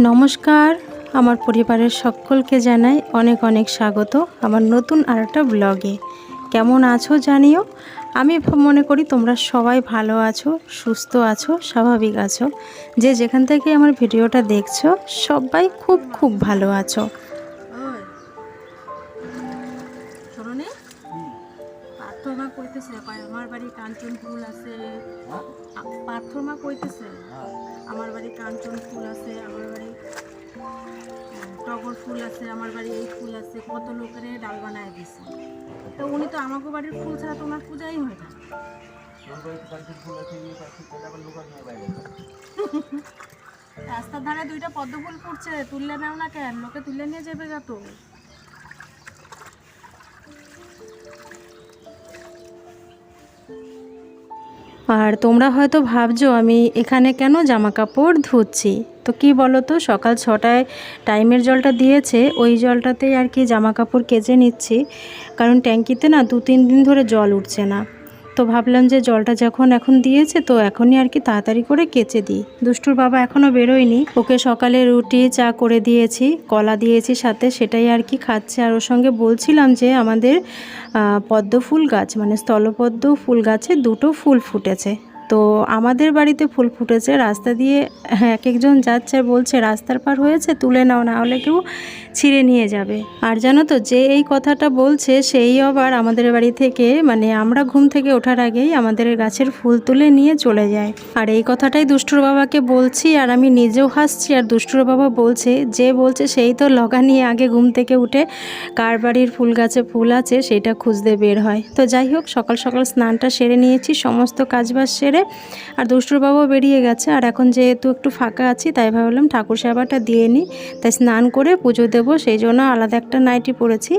নমস্কার আমার পরিবারের সকলকে জানাই অনেক অনেক স্বাগত আমার নতুন আর একটা ব্লগে কেমন আছো জানিও? আমি মনে করি তোমরা সবাই ভালো আছো, সুস্থ আছো, স্বাভাবিক আছো। যে যেখান থেকে আমার ভিডিওটা দেখছ, সবাই খুব খুব ভালো আছো। আমার বাড়ি কাঞ্চন ফুল আছে আমার বাড়ি কাঞ্চন ফুল আছে, আমার বাড়ি টগর ফুল আছে, আমার বাড়ি এই ফুল আছে। কত লোকের ডাল বানায় দিছে। তো উনি তো আমাকে বাড়ির ফুল ছাড়া তো ওনার পূজাই হয় না। রাস্তার ধারে দুইটা পদ্ম ফুল ফুটছে, তুললে নাও না কেন? লোকে তুলে নিয়ে যাবে যা তো। আর তোমরা হয়তো ভাবছ, আমি এখানে কেন জামা কাপড় ধুচ্ছি? তো কি বলো তো সকাল ছটায় টাইমের জলটা দিয়েছে, ওই জলটাতেই আর কি জামা কাপড় কেচে নিচ্ছি। কারণ ট্যাঙ্কিতে না দু তিন দিন ধরে জল উঠছে না। তো ভাবলাম যে জলটা যখন এখন দিয়েছে, তো এখনই আর কি তাড়াতাড়ি করে কেচে দিই। দুষ্টুর বাবা এখনও বেরোয়নি। ওকে সকালে রুটি, চা করে দিয়েছি, কলা দিয়েছি সাথে, সেটাই আর কি খাচ্ছে। আর ওর সঙ্গে বলছিলাম যে আমাদের পদ্ম ফুল গাছ মানে স্থলপদ্ম ফুল গাছে দুটো ফুল ফুটেছে। তো আমাদের বাড়িতে ফুল ফুটেছে, রাস্তা দিয়ে এক একজন যাচ্ছে, বলছে, রাস্তার পার হয়েছে, তুলে নাও, না হলে কেউ ছিঁড়ে নিয়ে যাবে। আর জানো তো, যে এই কথাটা বলছে, সেই আবার আমাদের বাড়ি থেকে মানে আমরা ঘুম থেকে ওঠার আগেই আমাদের গাছের ফুল তুলে নিয়ে চলে যায়। আর এই কথাটাই দুষ্টুর বাবাকে বলছি, আর আমি নিজেও হাসছি, আর দুষ্টুর বাবা বলছে, যে বলছে, সেই তো লগা নিয়ে আগে ঘুম থেকে উঠে কার বাড়ির ফুল গাছে ফুল আছে, সেটা খুঁজতে বের হয়। তো যাই হোক, সকাল সকাল স্নানটা সেরে নিয়েছি, সমস্ত কাজবাজ সেরে আর দুষ্টুর বাবাও বেরিয়ে গেছে। আর এখন যেহেতু একটু ফাঁকা আছি, তাই ভাবলাম ঠাকুর সেবাটা দিয়ে নিই তাই স্নান করে পুজো দেবো, সেই জন্য আলাদা একটা নাইটি পরেছি।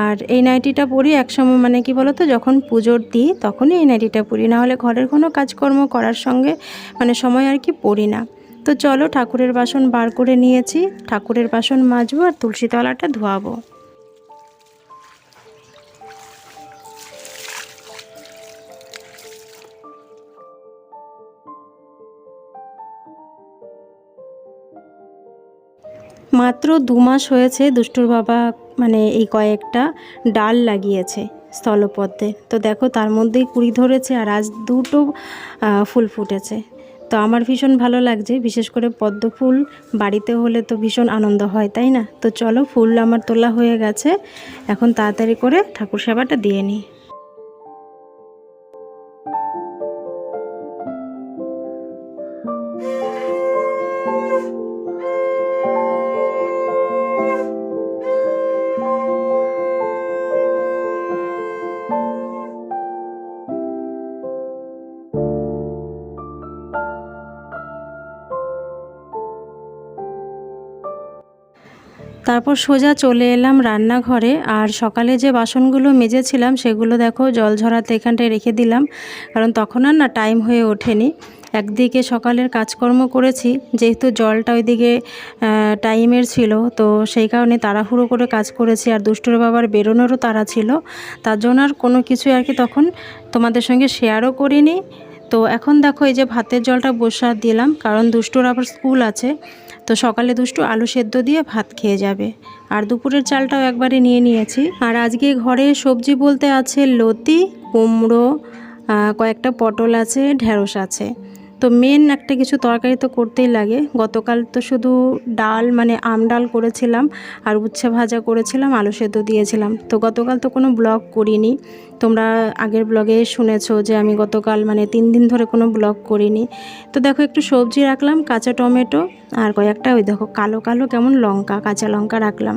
আর এই নাইটিটা পরি একসময় মানে কি বলতো, যখন পুজোর দিই তখনই এই নাইটিটা পরি। না হলে ঘরের কোনো কাজকর্ম করার সঙ্গে মানে সময় আর কি পরি না। তো চলো ঠাকুরের বাসন বার করে নিয়েছি। ঠাকুরের বাসন মাজবো আর তুলসী তলাটা ধোয়াবো। মাত্র দু মাস হয়েছে দুষ্টুর বাবা মানে এই কয়েকটা ডাল লাগিয়েছে স্থলপদ্মে। তো দেখো তার মধ্যেই কুড়ি ধরেছে আর আজ দুটো ফুল ফুটেছে। তো আমার ভীষণ ভালো লাগছে, বিশেষ করে পদ্ম ফুল। বাড়িতে হলে তো ভীষণ আনন্দ হয়, তাই না? তো চলো ফুল আমার তোলা হয়ে গেছে। এখন তাড়াতাড়ি করে ঠাকুর সেবাটা দিয়ে নিই। তারপর সোজা চলে এলাম রান্নাঘরে, আর সকালে যে বাসনগুলো মেজেছিলাম সেগুলো দেখো জল ঝরাতে এখানটায় রেখে দিলাম, কারণ তখন আর না টাইম হয়ে ওঠেনি। একদিকে সকালের কাজকর্ম করেছি, যেহেতু জলটা ওইদিকে টাইমের ছিল, তো সেই কারণে তাড়াহুড়ো করে কাজ করেছি, আর দুষ্টুর বাবার বেরোনোরও তাড়া ছিল। তার জন্য আর কোনো কিছু আর কি তখন তোমাদের সঙ্গে শেয়ারও করিনি। তো এখন দেখো এই যে ভাতের জলটা বসা দিলাম, কারণ দুষ্টুর আবার স্কুল আছে। তো সকালে দুষ্টু আলু সেদ্ধ দিয়ে ভাত খেয়ে যাবে। আর দুপুরের চালটাও একবারে নিয়ে নিয়েছি। আর আজকে ঘরে সবজি বলতে আছে লতি, কুমড়ো কয়েকটা পটল আছে, ঢেঁড়স আছে। তো মেন একটা কিছু তরকারি তো করতেই লাগে। গতকাল তো শুধু ডাল মানে আম ডাল করেছিলাম আর উচ্ছে ভাজা করেছিলাম, আলু সেদ্ধ দিয়েছিলাম। তো গতকাল তো কোনো ব্লগ করিনি। তোমরা আগের ব্লগে শুনেছো যে আমি গতকাল মানে তিন দিন ধরে কোনো ব্লগ করিনি। তো দেখো একটু সবজি রাখলাম, কাঁচা টমেটো আর কয়েকটা ওই দেখো কালো কালো কেমন লঙ্কা, কাঁচা লঙ্কা রাখলাম।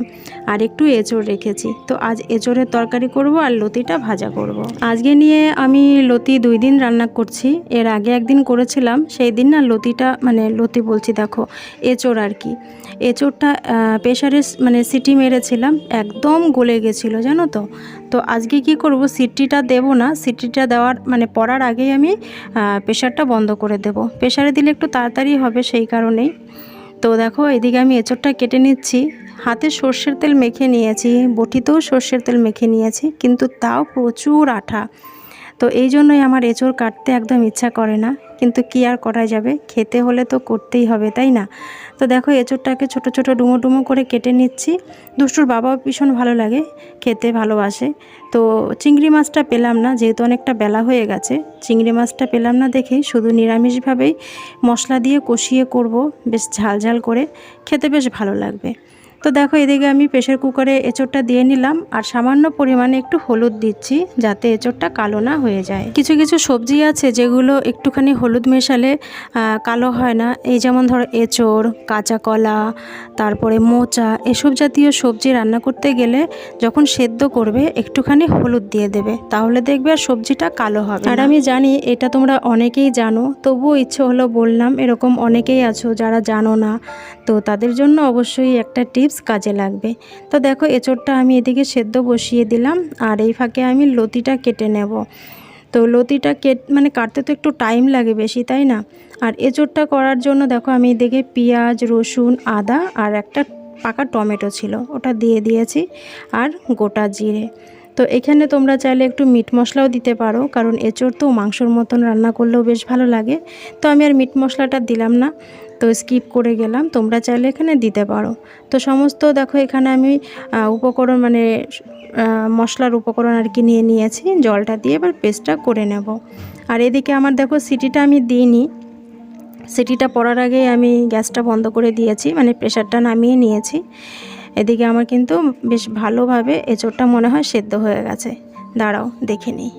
আর একটু এঁচড় রেখেছি। তো আজ এঁচড়ের তরকারি করব আর লতিটা ভাজা করব। আজকে নিয়ে আমি লতি দুই দিন রান্না করছি। এর আগে একদিন করেছিলাম, সেই দিন না লতিটা মানে লতি বলছি দেখো, এঁচড় আর কি। এঁচড়টা প্রেশারে মানে সিটি মেরেছিলাম, একদম গলে গেছিল, জানো তো? তো আজকে কি করব? সিটিটা দেব না। সিটিটা দেওয়ার মানে পড়ার আগেই আমি প্রেশারটা বন্ধ করে দেব। প্রেশারে দিলে একটু তাড়াতাড়ি হবে সেই কারণেই। তো দেখো, এদিকে আমি এঁচড়টা কেটে নিচ্ছি। হাতে সর্ষের তেল মেখে নিয়েছি। বটিতেও সর্ষের তেল মেখে নিয়েছি, কিন্তু তাও প্রচুর আঠা। তো এই জন্যই আমার এঁচড় কাটতে একদম ইচ্ছা করে না। কিন্তু কি আর করা যাবে? খেতে হলে তো করতেই হবে, তাই না? তো দেখো, এঁচড়টাকে ছোট ছোট ডুমো ডুমো করে কেটে নিচ্ছি। দুষ্টুর বাবাও ভীষণ ভালো লাগে, খেতে ভালোবাসে। তো চিংড়ি মাছটা পেলাম না, যেহেতু অনেকটা বেলা হয়ে গেছে। চিংড়ি মাছটা পেলাম না দেখে শুধু নিরামিষভাবেই মশলা দিয়ে কষিয়ে করব, বেশ ঝাল ঝাল করে। খেতে বেশ ভালো লাগবে। তো দেখো, এদিকে আমি প্রেশার কুকারে এঁচড়টা দিয়ে নিলাম আর সামান্য পরিমাণে একটু হলুদ দিচ্ছি যাতে এঁচড়টা কালো না হয়ে যায়। কিছু কিছু সবজি আছে যেগুলো একটুখানি হলুদ মেশালে কালো হয় না। এই যেমন ধরো এঁচড়, কাঁচা কলা, তারপরে মোচা, এসব জাতীয় সবজি রান্না করতে গেলে যখন সেদ্ধ করবে, একটুখানি হলুদ দিয়ে দেবে। তাহলে দেখবে আর সবজিটা কালো হবে আর আমি জানি এটা তোমরা অনেকেই জানো, তবুও ইচ্ছে হলো বললাম, এরকম অনেকেই আছো যারা জানো না। তো তাদের জন্য অবশ্যই একটা টিপস কাজে লাগবে। তো দেখো, এঁচড়টা আমি এদিকে সেদ্ধ বসিয়ে দিলাম আর এই ফাঁকে আমি লতিটা কেটে নেব। তো লতিটা কেট মানে কাটতে তো একটু টাইম লাগে বেশি, তাই না? আর এঁচড়টা করার জন্য দেখো, আমি এদিকে পেঁয়াজ, রসুন, আদা আর একটা পাকা টমেটো ছিল, ওটা দিয়ে দিয়েছি আর গোটা জিরে। তো এখানে তোমরা চাইলে একটু মিট মশলাও দিতে পারো, কারণ এঁচড় তো মাংসর মতন রান্না করলেও বেশ ভালো লাগে। তো আমি আর মিট মশলাটা দিলাম না। তো স্কিপ করে গেলাম, তোমরা চাইলে এখানে দিতে পারো। তো সমস্ত দেখো এখানে আমি উপকরণ মানে মশলার উপকরণ আর কি নিয়ে নিয়েছি, জলটা দিয়ে এবার পেস্টটা করে নেব। আর এদিকে আমার দেখো সিটিটা আমি দিইনি। সিটিটা পড়ার আগেই আমি গ্যাসটা বন্ধ করে দিয়েছি মানে প্রেশারটা নামিয়ে নিয়েছি। এদিকে আমার কিন্তু বেশ ভালোভাবে এঁচড়টা মনে হয় সেদ্ধ হয়ে গেছে। দাঁড়াও, দেখে নিই।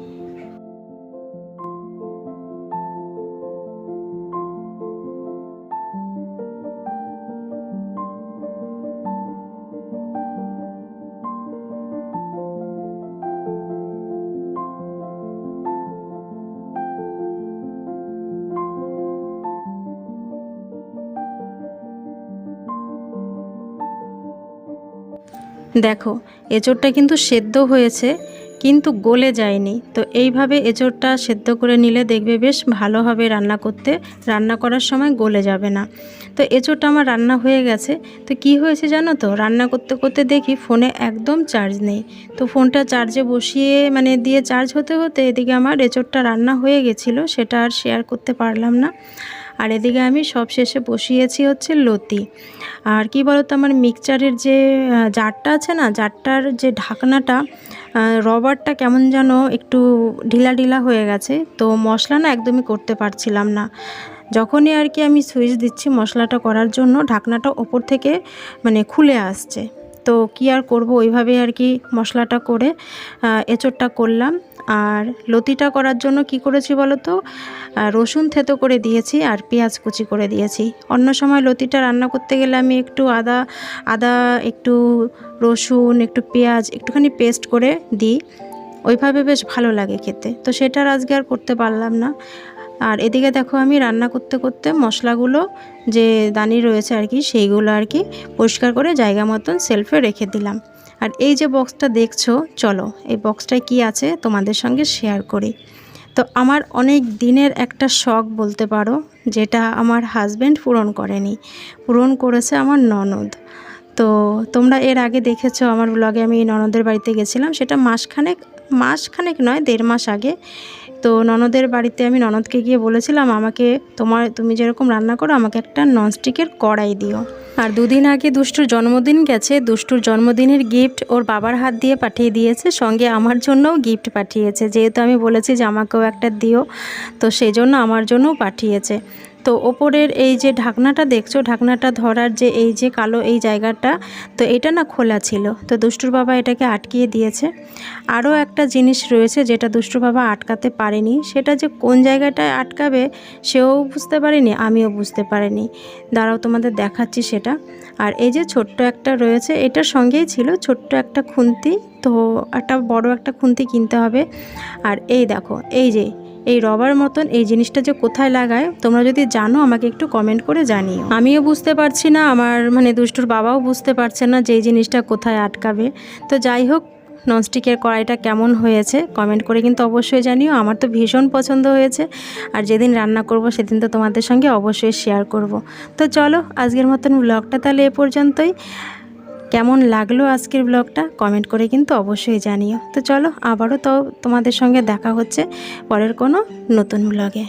দেখো, এঁচড়টা কিন্তু সেদ্ধ হয়েছে, কিন্তু গলে যায়নি। তো এইভাবে এঁচড়টা সেদ্ধ করে নিলে দেখবে বেশ ভালো হবে রান্না করতে। রান্না করার সময় গলে যাবে না। তো এঁচড়টা আমার রান্না হয়ে গেছে। তো কি হয়েছে জানো তো? রান্না করতে করতে দেখি ফোনে একদম চার্জ নেই। তো ফোনটা চার্জে বসিয়ে মানে দিয়ে চার্জ হতে হতে এদিকে আমার এঁচড়টা রান্না হয়ে গেছিল, সেটা আর শেয়ার করতে পারলাম না। আর এদিকে আমি সব শেষে বসিয়েছি হচ্ছে লতি। আর কি বলতো, আমার মিক্সচারের যে জারটা আছে না, জারটার যে ঢাকনাটা রবারটা কেমন যেন একটু ঢিলা ঢিলা হয়ে গেছে, তো মশলা না একদমই করতে পারছিলাম না। যখনই আর কি আমি সুইচ দিচ্ছি মশলাটা করার জন্য, ঢাকনাটা ওপর থেকে মানে খুলে আসছে। তো কি আর করব ওইভাবে আর কি মশলাটা করে এঁচোড়টা করলাম। আর লতিটা করার জন্য কি করেছি বলো তো? রসুন থেতো করে দিয়েছি আর পেঁয়াজ কুচি করে দিয়েছি। অন্য সময় লতিটা রান্না করতে গেলে আমি একটু আদা আদা, একটু রসুন, একটু পেঁয়াজ, একটুখানি পেস্ট করে দিই। ওইভাবে বেশ ভালো লাগে খেতে। তো সেটার আজকে আর করতে পারলাম না। আর এদিকে দেখো আমি রান্না করতে করতে মশলাগুলো যে দানি রয়েছে আর কি, সেইগুলো আর কি পরিষ্কার করে জায়গা মতন সেলফে রেখে দিলাম। আর এই যে বক্সটা দেখছ, চলো, এই বক্সটায় কি আছে তোমাদের সঙ্গে শেয়ার করি। তো আমার অনেক দিনের একটা শখ বলতে পারো, যেটা আমার হাজব্যান্ড পূরণ করেনি। পূরণ করেছে আমার ননদ। তো তোমরা এর আগে দেখেছ আমার ব্লগে আমি ননদের বাড়িতে গেছিলাম, সেটা মাসখানেক মাসখানেক নয়, দেড় মাস আগে। তো ননদের বাড়িতে আমি ননদকে গিয়ে বলেছিলাম, আমাকে তোমার, তুমি যেরকম রান্না করো, আমাকে একটা ননস্টিকের কড়াই দিও। আর দুদিন আগে দুষ্টুর জন্মদিন গেছে। দুষ্টুর জন্মদিনের গিফট ওর বাবার হাত দিয়ে পাঠিয়ে দিয়েছে, সঙ্গে আমার জন্যও গিফট পাঠিয়েছে। যেহেতু আমি বলেছি যে আমাকেও একটা দিও, তো সেই জন্য আমার জন্যও পাঠিয়েছে। তো ওপরের এই যে ঢাকনাটা দেখছ, ঢাকনাটা ধরার যে এই যে কালো এই জায়গাটা, তো এটা না খোলা ছিল। তো দুষ্টুর বাবা এটাকে আটকিয়ে দিয়েছে। আরও একটা জিনিস রয়েছে যেটা দুষ্টুর বাবা আটকাতে পারেনি। সেটা যে কোন জায়গাটায় আটকাবে, সেও বুঝতে পারেনি, আমিও বুঝতে পারিনি। দাঁড়াও, তোমাদের দেখাচ্ছি সেটা। আর এই যে ছোট্ট একটা রয়েছে, এটার সঙ্গেই ছিল ছোট্ট একটা খুন্তি। তো একটা বড় একটা খুন্তি কিনতে হবে। আর এই দেখো, এই যে এই রবার মতন এই জিনিসটা যে কোথায় লাগায়, তোমরা যদি জানো, আমাকে একটু কমেন্ট করে জানিও। আমিও বুঝতে পারছি না, আমার মানে দুষ্টুর বাবাও বুঝতে পারছে না যে এই জিনিসটা কোথায় আটকাবে। তো যাই হোক, ননস্টিকের কড়াইটা কেমন হয়েছে কমেন্ট করে কিন্তু অবশ্যই জানিও। আমার তো ভীষণ পছন্দ হয়েছে, আর যেদিন রান্না করব, সেদিন তো তোমাদের সঙ্গে অবশ্যই শেয়ার করব। তো চলো, আজকের মতন ব্লগটা তাহলে এ পর্যন্তই। কেমন লাগল আজকের ব্লগটা? কমেন্ট করে কিন্তু অবশ্যই জানিও। তো চলো, আবারও তো তোমাদের সঙ্গে দেখা হচ্ছে পরের কোনো নতুন ব্লগে।